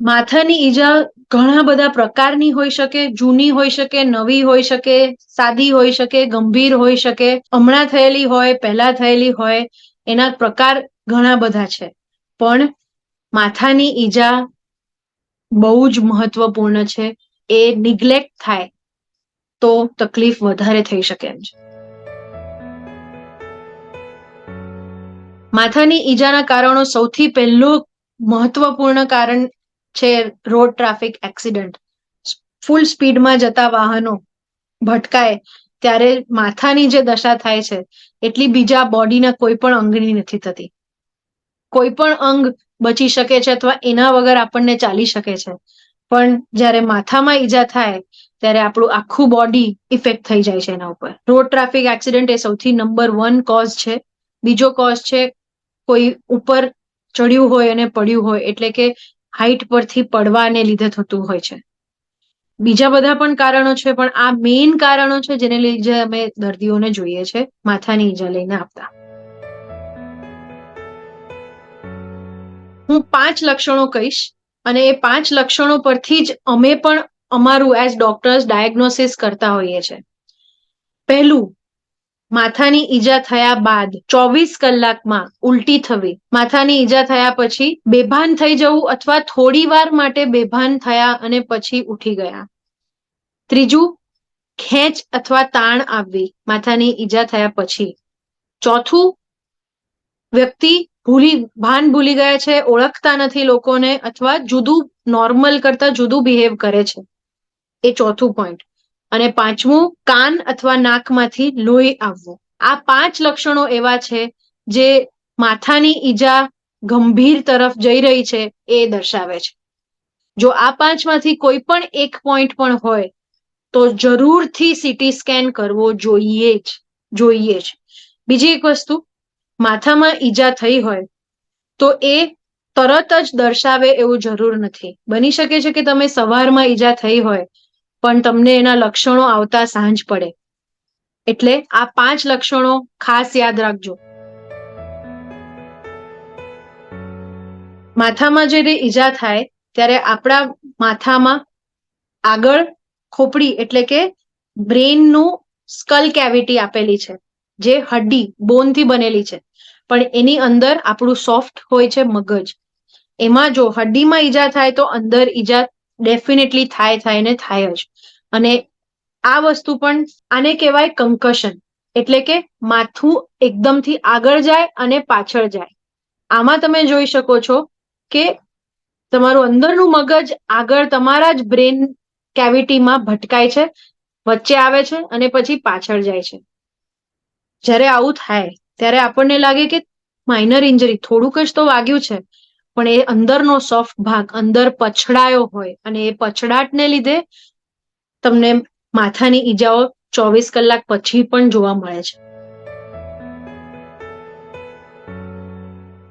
માથાની ઈજા ઘણા બધા પ્રકારની હોઈ શકે, જૂની હોઈ શકે, નવી હોઈ શકે, સાદી હોઈ શકે, ગંભીર હોઈ શકે. હમણાં થયેલી હોય, પહેલા થયેલી હોય, એના પ્રકાર ઘણા બધા છે. પણ માથાની ઈજા બહુ જ મહત્વપૂર્ણ છે. એ નિગ્લેક્ટ થાય તો તકલીફ વધારે થઈ શકે એમ છે. માથાની ઈજાના કારણો સૌથી પહેલું મહત્વપૂર્ણ કારણ છે રોડ ટ્રાફિક એક્સિડન્ટ ફૂલ સ્પીડમાં જતા વાહનો ભટકાય ત્યારે માથાની જે દશા થાય છે, એટલી બીજા બોડીના કોઈ પણ અંગની નથી થતી. કોઈ પણ અંગ બચી શકે છે અથવા એના વગર આપણને ચાલી શકે છે. પણ જ્યારે માથામાં ઈજા થાય, ત્યારે આપણું આખું બોડી ઇફેક્ટ થઈ જાય છે એના ઉપર. રોડ ટ્રાફિક એક્સિડન્ટ એ સૌથી નંબર વન કોઝ છે. બીજો કોઝ છે કોઈ ઉપર ચડ્યું હોય અને પડ્યું હોય, એટલે કે હાઈટ પરથી પડવાને લીધે થતું હોય છે. બીજા બધા પણ કારણો છે, પણ આ મેઇન કારણો છે જેને લીધે અમે દર્દીઓને જોઈએ છે, માથાની ઈજા લઈને આપતા હું પાંચ લક્ષણો કહીશ અને એ પાંચ લક્ષણો પરથી જ અમે પણ અમારું એઝ ડોક્ટર્સ ડાયગ્નોસિસ કરતા હોઈએ છીએ પહેલું માથાની ઈજા થયા બાદ ચોવીસ કલાકમાં ઉલટી થવી. માથાની ઈજા થયા પછી બેભાન થઈ જવું અથવા થોડી વાર માટે બેભાન થયા અને પછી ઉઠી ગયા. ત્રીજું, ખેંચ અથવા તાણ આવવી. માથાની ઈજા થયા પછી. ચોથું, વ્યક્તિ ભૂલી, ભાન ભૂલી ગયા છે, ઓળખતા નથી લોકોને અથવા જુદું, નોર્મલ કરતા જુદું બિહેવ કરે છે. એ ચોથું પોઈન્ટ અને પાંચમું, કાન અથવા નાકમાંથી લોહી આવવું. આ પાંચ લક્ષણો એવા છે જે માથાની ઈજા ગંભીર તરફ જઈ રહી છે એ દર્શાવે છે. જો આ પાંચમાંથી કોઈ પણ એક પોઈન્ટ પણ હોય, તો જરૂરથી સીટી સ્કેન કરવો જોઈએ જ જોઈએ જ. બીજી એક વસ્તુ, માથામાં ઈજા થઈ હોય, તો એ તરત જ દર્શાવે એવું જરૂર નથી. બની શકે છે કે તમે સવારમાં ઈજા થઈ હોય પણ તમને એના લક્ષણો આવતા સાંજ પડે. એટલે આ પાંચ લક્ષણો ખાસ યાદ રાખજો. માથામાં જ્યારે ઈજા થાય, ત્યારે આપણા માથામાં આગળ ખોપડી એટલે કે બ્રેનનું સ્કલ કેવિટી આપેલી છે, જે હડ્ડી, બોનથી બનેલી છે. પણ એની અંદર આપણું સોફ્ટ હોય છે મગજ. એમાં જો હડ્ડીમાં ઈજા થાય તો અંદર ઈજા ડેફિનેટલી થાય થાય ને થાય જ. અને આ વસ્તુ પણ આને કહેવાય કંકશન એટલે કે માથું એકદમથી આગળ જાય અને પાછળ જાય. આમાં તમે જોઈ શકો છો કે તમારું અંદરનું મગજ આગળ તમારા જ બ્રેન કેવિટીમાં ભટકાય છે, વચ્ચે આવે છે અને પછી પાછળ જાય છે. જ્યારે આવું થાય, ત્યારે આપણને લાગે કે માઇનર ઇન્જરી થોડુંક જ તો વાગ્યું છે. પણ એ અંદરનો સોફ્ટ ભાગ અંદર પછડાયો હોય અને એ પછડાટને લીધે તમને માથાની ઈજાઓ ચોવીસ કલાક પછી પણ જોવા મળે છે.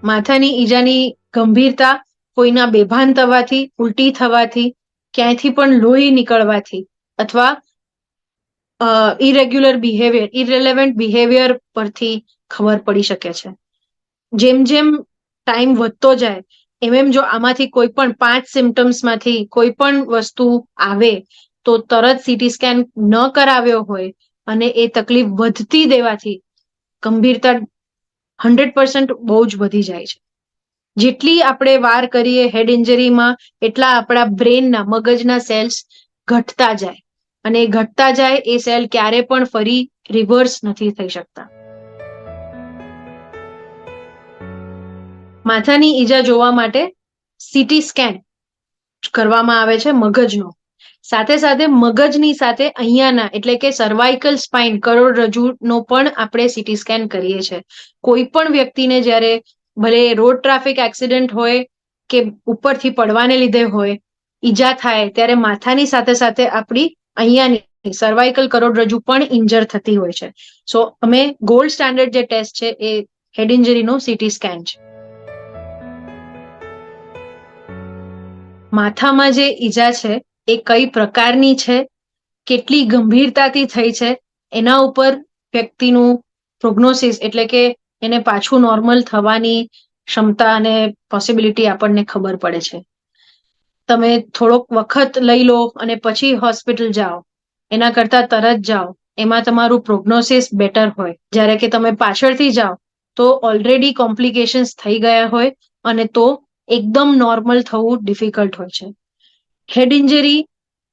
માથાની ઈજાની ગંભીરતા કોઈના બેભાન થવાથી, ઉલટી થવાથી, ક્યાંયથી પણ લોહી નીકળવાથી અથવા ઇરેગ્યુલર બિહેવિયર ઇરેલેવન્ટ બિહેવિયર પરથી ખબર પડી શકે છે. જેમ જેમ ટાઈમ વધતો જાય, એમ એમ જો આમાંથી કોઈ પણ પાંચ સિમ્ટમ્સમાંથી કોઈ પણ વસ્તુ આવે, તો તરત સીટી સ્કેન ન કરાવ્યો હોય અને એ તકલીફ વધતી દેવાથી ગંભીરતા હંડ્રેડ પર્સન્ટ બહુ જ વધી જાય છે. જેટલી આપણે વાર કરીએ હેડ ઇન્જરીમાં એટલા આપણા બ્રેનના મગજના સેલ્સ ઘટતા જાય. અને ઘટતા જાય, એ સેલ ક્યારે પણ ફરી રિવર્સ નથી થઈ શકતા. માથાની ઈજા જોવા માટે સીટી સ્કેન કરવામાં આવે છે મગજનો. સાથે સાથે મગજની સાથે અહીંયાના, એટલે કે સર્વાઇકલ સ્પાઇન કરોડરજ્જુનો પણ આપણે સીટી સ્કેન કરીએ છીએ. કોઈ પણ વ્યક્તિને જ્યારે ભલે રોડ ટ્રાફિક એક્સિડન્ટ હોય કે ઉપરથી પડવાને લીધે હોય, ઈજા થાય, ત્યારે માથાની સાથે સાથે આપણી અહીંયાની સર્વાઇકલ કરોડરજ્જુ પણ ઇન્જર થતી હોય છે. સો અમે ગોલ્ડ સ્ટાન્ડર્ડ જે ટેસ્ટ છે એ હેડ ઇન્જરીનો સીટી સ્કેન છે. માથામાં જે ઈજા છે, એ કઈ પ્રકારની છે, કેટલી ગંભીરતાથી થઈ છે, એના ઉપર વ્યક્તિનું પ્રોગ્નોસિસ એટલે કે એને પાછું નોર્મલ થવાની ક્ષમતા અને પોસિબિલિટી આપણને ખબર પડે છે. તમે થોડોક વખત લઈ લો અને પછી હોસ્પિટલ જાઓ. એના કરતા તરત જાઓ. એમાં તમારું પ્રોગ્નોસિસ બેટર હોય. જ્યારે કે તમે પાછળથી જાઓ, તો ઓલરેડી કોમ્પ્લિકેશન્સ થઈ ગયા હોય અને તો એકદમ નોર્મલ થવું ડિફિકલ્ટ હોય છે. હેડ ઇન્જરી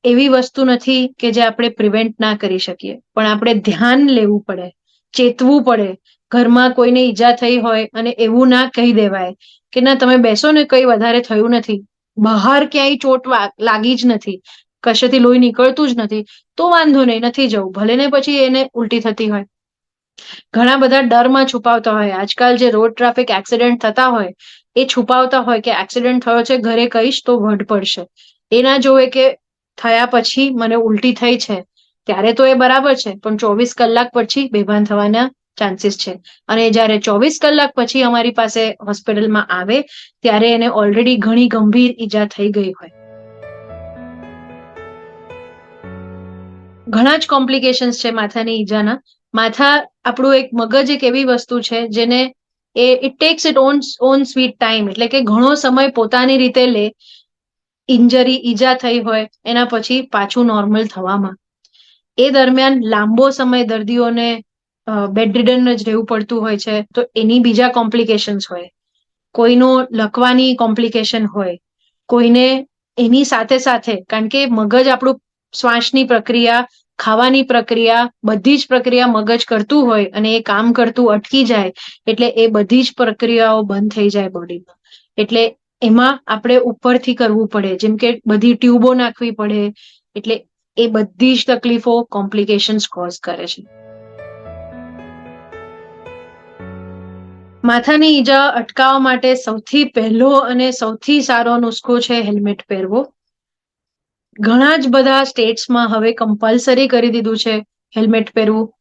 એવી વસ્તુ નથી કે જે આપણે પ્રિવેન્ટ ના કરી શકીએ. પણ આપણે ધ્યાન લેવું પડે, ચેતવું પડે, ઘરમાં કોઈને ઈજા થઈ હોય અને એવું ના કહી દેવાય કે ના તમે બેસો ને કઈ વધારે થયું નથી. બહાર ક્યાંય ચોટ લાગી જ નથી. કશેથી લોહી નીકળતું જ નથી. તો વાંધો નહીં, નથી જવું. ભલે ને પછી એને ઉલટી થતી હોય. ઘણા બધા ડરમાં છુપાવતા હોય. આજકાલ જે રોડ ટ્રાફિક એક્સિડન્ટ થતા હોય એ છુપાવતા હોય કે એક્સિડન્ટ થયો છે, ઘરે કહીશ તો વઢ પડશે. એ ના જોવે કે થયા પછી મને ઉલટી થઈ છે. ત્યારે તો એ બરાબર છે, પણ ચોવીસ કલાક પછી બેભાન થવાના ચાન્સીસ છે. અને જ્યારે ચોવીસ કલાક પછી અમારી પાસે હોસ્પિટલમાં આવે, ત્યારે એને ઓલરેડી ઘણી ગંભીર ઈજા થઈ ગઈ હોય. ઘણા જ કોમ્પ્લિકેશન્સ છે માથાની ઈજાના. માથા આપણું એક મગજ એક એવી વસ્તુ છે જેને એ it takes it own own sweet time એટલે કે ઘણો સમય પોતાની રીતે લે. ઇન્જરી, ઈજા થઈ હોય, એના પછી પાછું નોર્મલ થવામાં. એ દરમિયાન લાંબો સમય દર્દીઓને બેડરિડન જ રહેવું પડતું હોય છે, તો એની બીજા કોમ્પ્લિકેશન્સ હોય. કોઈનો લખવાની કોમ્પ્લિકેશન હોય. કોઈને એની સાથે સાથે, કારણ કે મગજ આપણું શ્વાસની પ્રક્રિયા ખાવાની પ્રક્રિયા, બધી જ પ્રક્રિયા મગજ કરતું હોય અને એ કામ કરતું અટકી જાય, એટલે એ બધી જ પ્રક્રિયાઓ બંધ થઈ જાય બોડીમાં. એટલે એમાં આપણે ઉપરથી કરવું પડે, જેમ કે બધી ટ્યુબો નાખવી પડે, એટલે એ બધી જ તકલીફો કોમ્પ્લિકેશન્સ કોઝ કરે છે. માથાની ઈજા અટકાવવા માટે સૌથી પહેલો અને સૌથી સારો નુસ્ખો છે હેલ્મેટ પહેરવો. ઘણા જ બધા સ્ટેટ્સમાં હવે કમ્પલસરી કરી દીધું છે. હેલ્મેટ પહેરવું.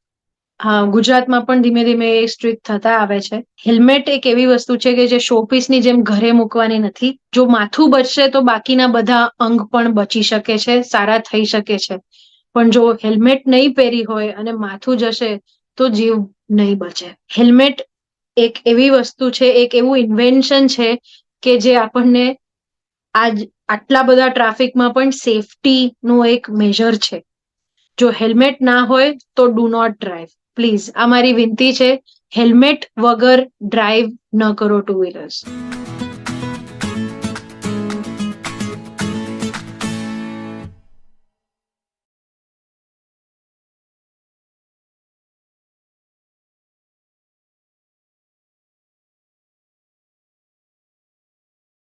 હા, ગુજરાતમાં પણ ધીમે ધીમે એ સ્ટ્રિક્ટ થતા આવે છે. હેલ્મેટ એક એવી વસ્તુ છે કે જે શોપીસની જેમ ઘરે મૂકવાની નથી. જો માથું બચશે તો બાકીના બધા અંગ પણ બચી શકે છે, સારા થઈ શકે છે. પણ જો હેલ્મેટ નહીં પહેરી હોય અને માથું જશે તો જીવ નહીં બચે. હેલ્મેટ એક એવી વસ્તુ છે, એક એવું ઇન્વેન્શન છે કે જે આપણને આજ આટલા બધા ટ્રાફિકમાં પણ સેફટીનું એક મેજર છે. જો હેલ્મેટ ના હોય તો ડુ નોટ ડ્રાઈવ પ્લીઝ આ મારી વિનંતી છે, હેલ્મેટ વગર ડ્રાઈવ ન કરો ટુ વ્હીલર્સ